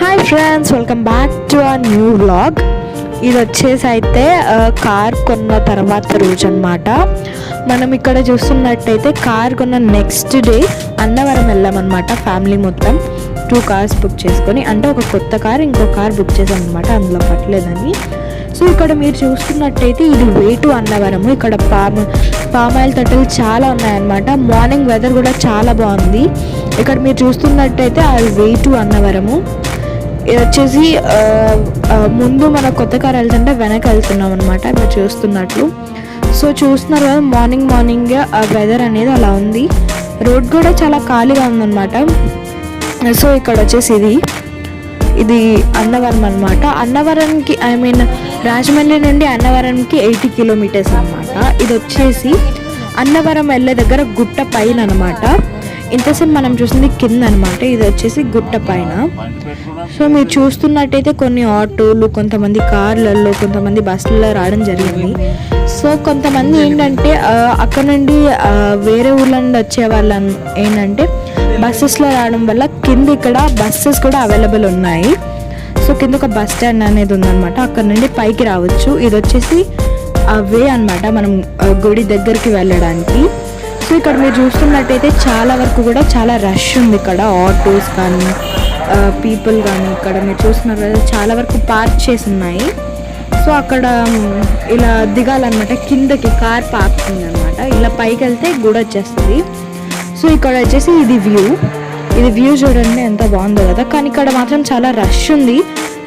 Hi friends welcome back to a new vlog ఇది వచ్చేసి అయితే కార్ కొన్న తర్వాత రోజు అనమాట మనం ఇక్కడ చూస్తున్నట్టయితే కార్ కొన్న నెక్స్ట్ డే అన్నవరం వెళ్ళామన్నమాట ఫ్యామిలీ మొత్తం. టూ కార్స్ బుక్ చేసుకొని అంటే ఒక కొత్త కార్ ఇంకో కార్ బుక్ చేసాం అనమాట అందులో పట్టలేదని. సో ఇక్కడ మీరు చూస్తున్నట్టయితే ఇది వేటు అన్నవరము. ఇక్కడ పామ్ పామాయిల్ తట్టలు చాలా ఉన్నాయన్నమాట. మార్నింగ్ వెదర్ కూడా చాలా బాగుంది. ఇక్కడ మీరు చూస్తున్నట్టయితే అది వేటు అన్నవరము. ఇది వచ్చేసి ముందు మన కొత్త కార్ వెళ్తుంటే వెనక వెళ్తున్నాం అనమాట మీరు చూస్తున్నట్లు. సో చూస్తున్నారు కదా మార్నింగ్ మార్నింగ్ ఆ వెదర్ అనేది అలా ఉంది. రోడ్ కూడా చాలా ఖాళీగా ఉందన్నమాట. సో ఇక్కడ వచ్చేసి ఇది ఇది అన్నవరం అనమాట అన్నవరంకి ఐ మీన్ రాజమండ్రి నుండి అన్నవరంకి ఎయిటీ కిలోమీటర్స్ అనమాట ఇది వచ్చేసి అన్నవరం వెళ్ళే దగ్గర గుట్ట పైన అనమాట ఇంతసేపు మనం చూసింది కింద అనమాట ఇది వచ్చేసి గుట్ట పైన. సో మీరు చూస్తున్నట్టయితే కొన్ని ఆటోలు కొంతమంది కార్లలో కొంతమంది బస్సులలో రావడం జరిగింది. సో కొంతమంది ఏంటంటే అక్కడ నుండి వేరే ఊర్ల నుండి వచ్చే వాళ్ళ ఏంటంటే బస్సెస్లో రావడం వల్ల కింద ఇక్కడ బస్సెస్ కూడా అవైలబుల్ ఉన్నాయి. సో కింద ఒక బస్ స్టాండ్ అనేది ఉందన్నమాట. అక్కడ నుండి పైకి రావచ్చు. ఇది వచ్చేసి వే అన్నమాట మనం గుడి దగ్గరికి వెళ్ళడానికి. సో ఇక్కడ మీరు చూస్తున్నట్టయితే చాలా వరకు కూడా చాలా రష్ ఉంది ఇక్కడ. ఆటోస్ కానీ పీపుల్ కానీ ఇక్కడ మీరు చూస్తున్నారు కదా చాలా వరకు పార్క్ చేసి ఉన్నాయి. సో అక్కడ ఇలా దిగాలన్నమాట. కిందకి కార్ పార్క్ అనమాట ఇలా పైకి వెళ్తే గుడి వచ్చేస్తుంది. సో ఇక్కడ వచ్చేసి ఇది వ్యూ ఇది వ్యూ చూడండి ఎంత బాగుందో కదా. కానీ ఇక్కడ మాత్రం చాలా రష్ ఉంది.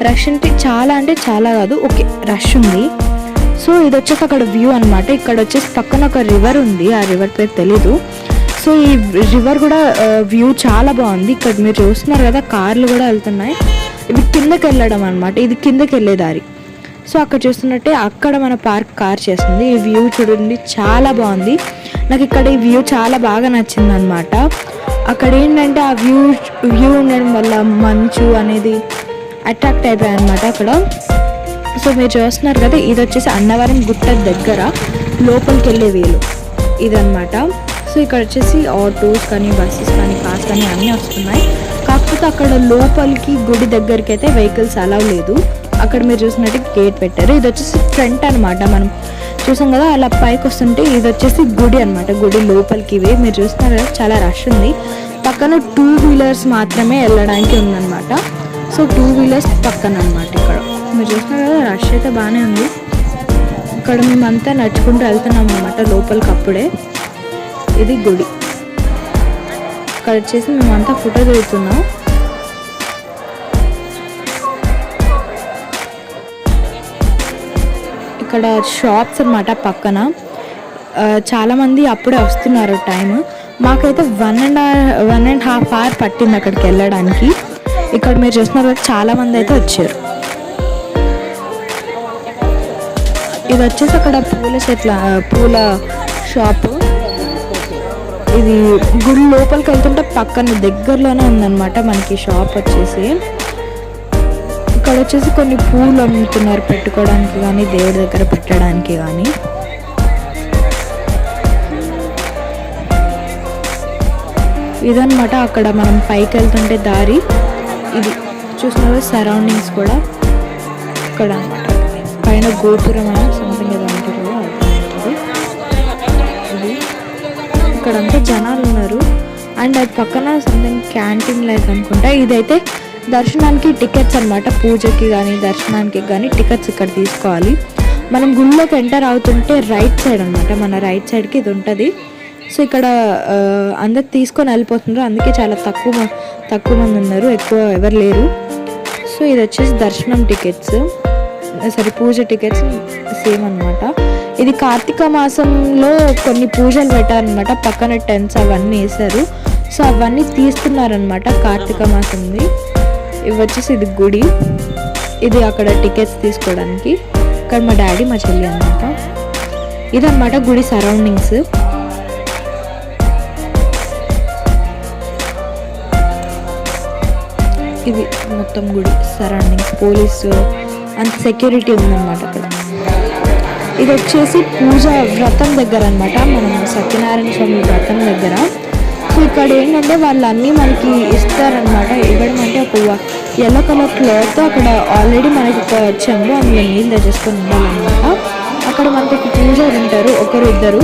రష్ అంటే చాలా అంటే చాలా కాదు. ఓకే రష్ ఉంది. సో ఇది వచ్చేసి అక్కడ వ్యూ అన్నమాట. ఇక్కడ వచ్చేసి పక్కన ఒక రివర్ ఉంది. ఆ రివర్ పేరు తెలీదు. సో ఈ రివర్ కూడా వ్యూ చాలా బాగుంది. ఇక్కడ మీరు చూస్తున్నారు కదా కార్లు కూడా వెళ్తున్నాయి. ఇవి కిందకి వెళ్ళడం అనమాట ఇది కిందకి వెళ్ళే దారి. సో అక్కడ చూస్తున్నట్టే అక్కడ మన పార్క్ కార్ చేస్తుంది. ఈ వ్యూ చూడండి చాలా బాగుంది. నాకు ఇక్కడ ఈ వ్యూ చాలా బాగా నచ్చింది అనమాట అక్కడ ఏంటంటే ఆ వ్యూ వ్యూ ఉండడం వల్ల మంచు అనేది అట్రాక్ట్ అయిపోయాయి అనమాట అక్కడ. సో మీరు చూస్తున్నారు కదా ఇది వచ్చేసి అన్నవరం గుట్ట దగ్గర లోపలికి వెళ్ళే వేలు. ఇదన్నమాట. సో ఇక్కడ వచ్చేసి ఆటోస్ కానీ బస్సెస్ కానీ కార్స్ కానీ అన్నీ వస్తున్నాయి. కాకపోతే అక్కడ లోపలికి గుడి దగ్గరికి అయితే వెహికల్స్ అలా లేదు. అక్కడ మీరు చూసినట్టు గేట్ పెట్టారు. ఇది వచ్చేసి ఫ్రంట్ అన్నమాట మనం. చూసాం కదా అలా పైకి వస్తుంటే ఇది వచ్చేసి గుడి అన్నమాట. గుడి లోపలికి ఇవే. మీరు చూస్తున్నారు చాలా రష్ ఉంది. పక్కన టూ వీలర్స్ మాత్రమే వెళ్ళడానికి ఉందన్నమాట. సో టూ వీలర్స్ పక్కన అన్నమాట ఇక్కడ. మీరు చూస్తున్నారు కదా రష్ అయితే బాగానే ఉంది. ఇక్కడ మేమంతా నడుచుకుంటూ వెళ్తున్నాం అనమాట లోపలికి అప్పుడే. ఇది గుడి. ఇక్కడ వచ్చేసి మేమంతా ఫోటో దిగుతున్నాం. ఇక్కడ షాప్స్ అన్నమాట పక్కన. చాలామంది అప్పుడే వస్తున్నారు టైం మాకైతే one and one and half hour పట్టింది అక్కడికి వెళ్ళడానికి. ఇక్కడ మీరు చూస్తున్నారు చాలామంది చాలా మంది అయితే వచ్చారు. ఇది వచ్చేసి అక్కడ పూల చెట్ల పూల షాపు. ఇది గుడి లోపలికి వెళ్తుంటే పక్కన దగ్గరలోనే ఉందన్నమాట మనకి షాప్ వచ్చేసి. ఇక్కడ వచ్చేసి కొన్ని పూలు అమ్ముతున్నారు పెట్టుకోవడానికి కానీ దేవుడి దగ్గర పెట్టడానికి కానీ ఇదన్నమాట అక్కడ మనం పైకి వెళ్తుంటే దారి. ఇది చూస్తున్నారు సరౌండింగ్స్ కూడా. ఇక్కడ అన్నమాట పైన గోపురం అని సంథింగ్ ఏదో అంటారు అది ఇది ఇక్కడంతా జనాలు ఉన్నారు. అండ్ అది పక్కన సంథింగ్ క్యాంటీన్ లైక్ అనుకుంటా. ఇదైతే దర్శనానికి టికెట్స్ అన్నమాట. పూజకి కానీ దర్శనానికి కానీ టికెట్స్ ఇక్కడ తీసుకోవాలి. మనం గుళ్ళోకి ఎంటర్ అవుతుంటే రైట్ సైడ్ అనమాట మన రైట్ సైడ్కి ఇది ఉంటుంది. సో ఇక్కడ అందరు తీసుకొని వెళ్ళిపోతున్నారు. అందుకే చాలా తక్కువ తక్కువ మంది ఉన్నారు. ఎక్కువ ఎవరు లేరు. సో ఇది వచ్చేసి దర్శనం టికెట్స్ సరే పూజ టికెట్స్ సేమ్ అనమాట ఇది కార్తీక మాసంలో కొన్ని పూజలు పెట్టారనమాట పక్కన టెన్స్ అవన్నీ వేశారు. సో అవన్నీ తీస్తున్నారనమాట కార్తీక మాసంది. ఇవి వచ్చేసి ఇది గుడి. ఇది అక్కడ టికెట్స్ తీసుకోవడానికి. ఇక్కడ మా డాడీ మా చెల్లి అనమాట ఇదన్నమాట గుడి సరౌండింగ్స్ ఇది మొత్తం గుడి సరౌండింగ్స్ పోలీసు అంత సెక్యూరిటీ ఉందన్నమాట అక్కడ. ఇది వచ్చేసి పూజ వ్రతం దగ్గర అనమాట మనం సత్యనారాయణ స్వామి వ్రతం దగ్గర. సో ఇక్కడ ఏంటంటే వాళ్ళు అన్నీ మనకి ఇస్తారనమాట ఇవ్వడం అంటే ఒక ఎల్లో కలర్ క్లాత్ అక్కడ ఆల్రెడీ మనకి ఒక చెంబు అందులో నీళ్ళు తెచ్చేసుకొని ఉండాలన్నమాట. అక్కడ మనకి ఒక పూజారు ఉంటారు ఒకరు ఇద్దరు.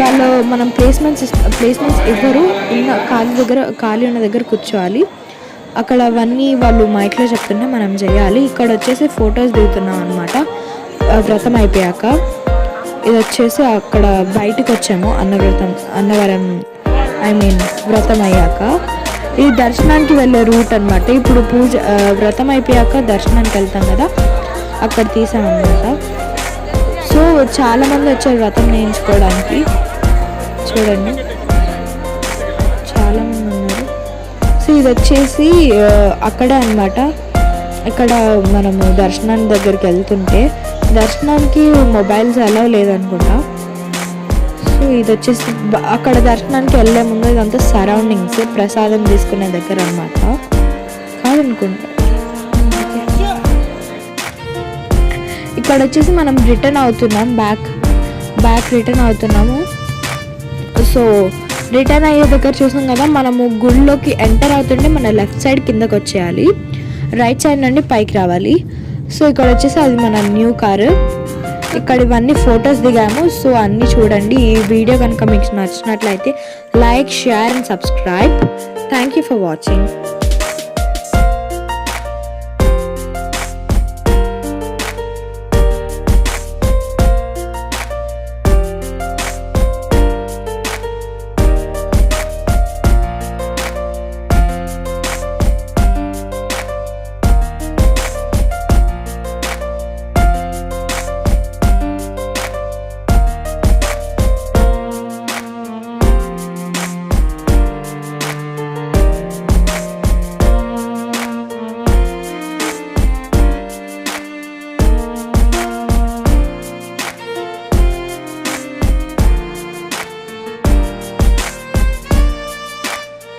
వాళ్ళు మనం ప్లేస్మెంట్స్ ప్లేస్మెంట్స్ ఇవ్వరు. ఉన్న ఖాళీ దగ్గర ఖాళీ ఉన్న దగ్గర కూర్చోవాలి. అక్కడ అవన్నీ వాళ్ళు మైక్లో చెప్తుంటే మనం చేయాలి. ఇక్కడ వచ్చేసి ఫొటోస్ దిగుతున్నాం అనమాట వ్రతం అయిపోయాక. ఇది వచ్చేసి అక్కడ బయటకు వచ్చాము అన్నవ్రతం అన్నవరం ఐ మీన్ వ్రతం అయ్యాక. ఇది దర్శనానికి వెళ్ళే రూట్ అనమాట ఇప్పుడు పూజ వ్రతం అయిపోయాక దర్శనానికి వెళ్తాం కదా అక్కడ తీసాం సో చాలామంది వచ్చారు వ్రతం నేర్చుకోవడానికి చూడండి. సో ఇది వచ్చేసి అక్కడే అనమాట ఇక్కడ మనము దర్శనానికి దగ్గరికి వెళ్తుంటే దర్శనానికి మొబైల్స్ అలవ్ లేదనుకుంటా. సో ఇది వచ్చేసి అక్కడ దర్శనానికి వెళ్ళే ముందు ఇదంతా సరౌండింగ్స్ ప్రసాదం తీసుకునే దగ్గర అనమాట కాదనుకుంటా. ఇక్కడ వచ్చేసి మనం రిటర్న్ అవుతున్నాం బ్యాక్ బ్యాక్ రిటర్న్ అవుతున్నాము. సో రిటర్న్ అయ్యే దగ్గర చూసాం కదా మనము గుడిలోకి ఎంటర్ అవుతుంటే మన లెఫ్ట్ సైడ్ కిందకి వచ్చేయాలి. రైట్ సైడ్ నుండి పైకి రావాలి. సో ఇక్కడ వచ్చేసి అది మన న్యూ కారు. ఇక్కడ ఇవన్నీ ఫొటోస్ దిగాము. సో అన్నీ చూడండి. ఈ వీడియో కనుక మీకు నచ్చినట్లయితే like share and subscribe. Thank you for watching